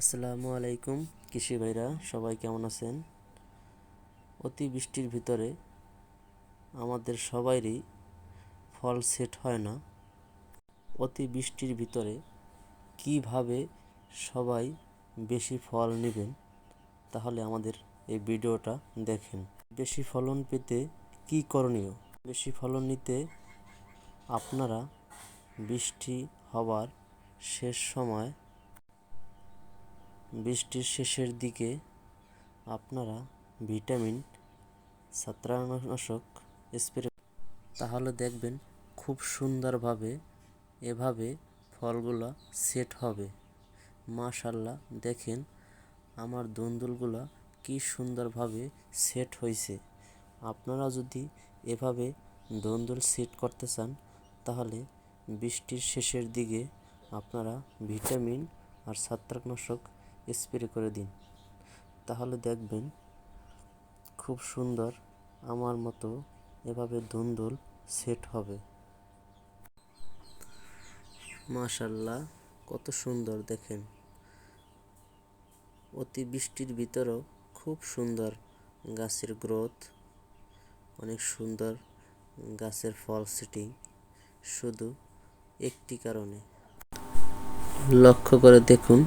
আসসালামু আলাইকুম, কৃষি ভাইরা, সবাই কেমন আছেন? অতি বৃষ্টির ভিতরে আমাদের সবাইরই ফল সেট হয় না। অতি বৃষ্টির ভিতরে কীভাবে সবাই বেশি ফল নেবেন, তাহলে আমাদের এই ভিডিওটা দেখেন। বেশি ফলন পেতে কি করণীয়? বেশি ফলন নিতে আপনারা বৃষ্টি হওয়ার শেষ সময় বৃষ্টির শেষের দিকে আপনারা ভিটামিন ছত্রাকনাশক স্প্রে তাহলে দেখবেন খুব সুন্দরভাবে এভাবে ফলগুলো সেট হবে। মাশাল্লাহ দেখেন আমার দন্দুলগুলো কি সুন্দরভাবে সেট হয়েছে। আপনারা যদি এভাবে দন্দুল সেট করতে চান, তাহলে বৃষ্টির শেষের দিকে আপনারা ভিটামিন আর ছত্রাকনাশক স্প্রে করে দিন। তাহলে দেখবেন খুব সুন্দর আমার মতো এভাবে ধুন্দুল সেট হবে। মাশাল্লাহ, কত সুন্দর দেখেন। অতি বৃষ্টির ভিতরেও খুব সুন্দর গাছের গ্রোথ, অনেক সুন্দর গাছের ফল সিটিং, শুধু একটি কারণে। লক্ষ্য করে দেখুন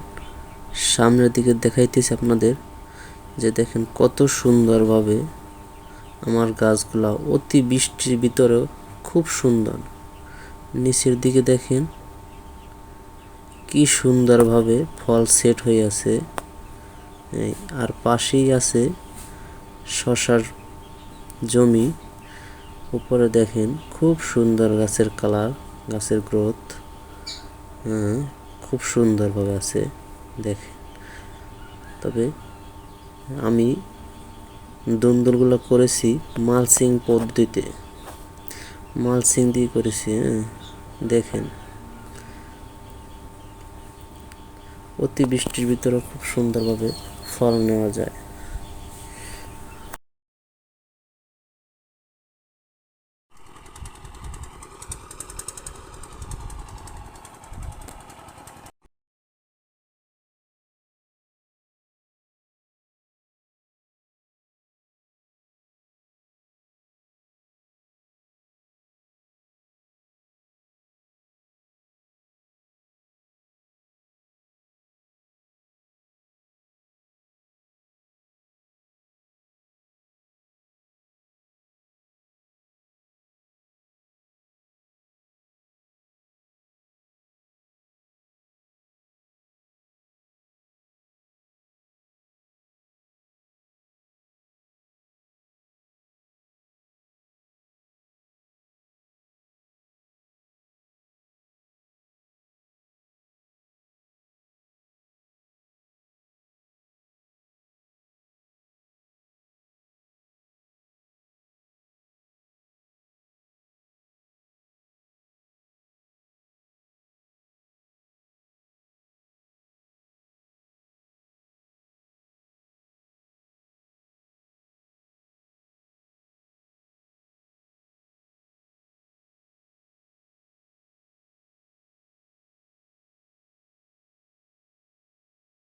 সামনের দিকে দেখাইতেছি আপনাদের যে দেখেন কত সুন্দরভাবে আমার গাছগুলা অতি বৃষ্টির ভিতরেও খুব সুন্দর। নিচের দিকে দেখেন কি সুন্দরভাবে ফল সেট হয়ে আছে। আর পাশেই আছে শশার জমি। উপরে দেখেন খুব সুন্দর গাছের কালার, গাছের গ্রোথ। হ্যাঁ খুব সুন্দরভাবে আছে। দেখেন তবে আমি দন্দলগুলো করেছি মালসিং পদ্ধতিতে। মালসিং দিয়ে করেছি হ্যাঁ দেখেন। অতি বৃষ্টির ভিতরে খুব সুন্দরভাবে ফল নেওয়া যায়।